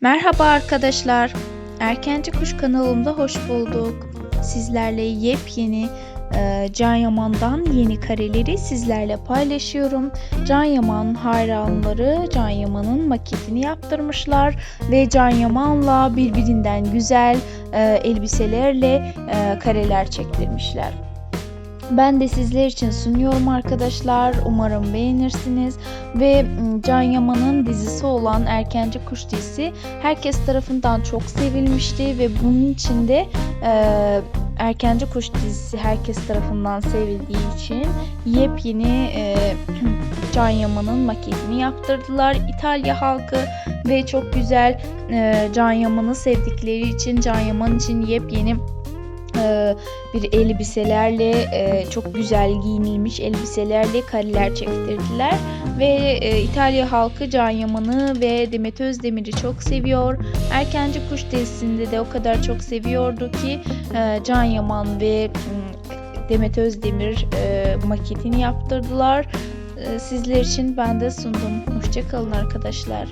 Merhaba arkadaşlar. Erkenci Kuş kanalımda hoş bulduk. Sizlerle yepyeni e, Can Yaman'dan yeni kareleri sizlerle paylaşıyorum. Can Yaman hayranları Can Yaman'ın maketini yaptırmışlar ve Can Yaman'la birbirinden güzel e, elbiselerle e, kareler çektirmişler. Ben de sizler için sunuyorum arkadaşlar. Umarım beğenirsiniz. Ve m, Can Yaman'ın dizisi olan Erkenci Kuş dizisi herkes tarafından çok sevilmişti ve bunun için de e, Erkenci Kuş dizisi herkes tarafından sevildiği için yepyeni e, Can Yaman'ın maketini yaptırdılar. İtalya halkı ve çok güzel e, Can Yaman'ı sevdikleri için Can Yaman için yepyeni bir elbiselerle e, çok güzel giyinilmiş elbiselerle kareler çektirdiler ve e, İtalya halkı Can Yaman'ı ve Demet Özdemir'i çok seviyor. Erkenci Kuş dizisinde de o kadar çok seviyordu ki e, Can Yaman ve Demet Özdemir e, maketini yaptırdılar. E, Sizler için ben de sundum. Hoşçakalın arkadaşlar.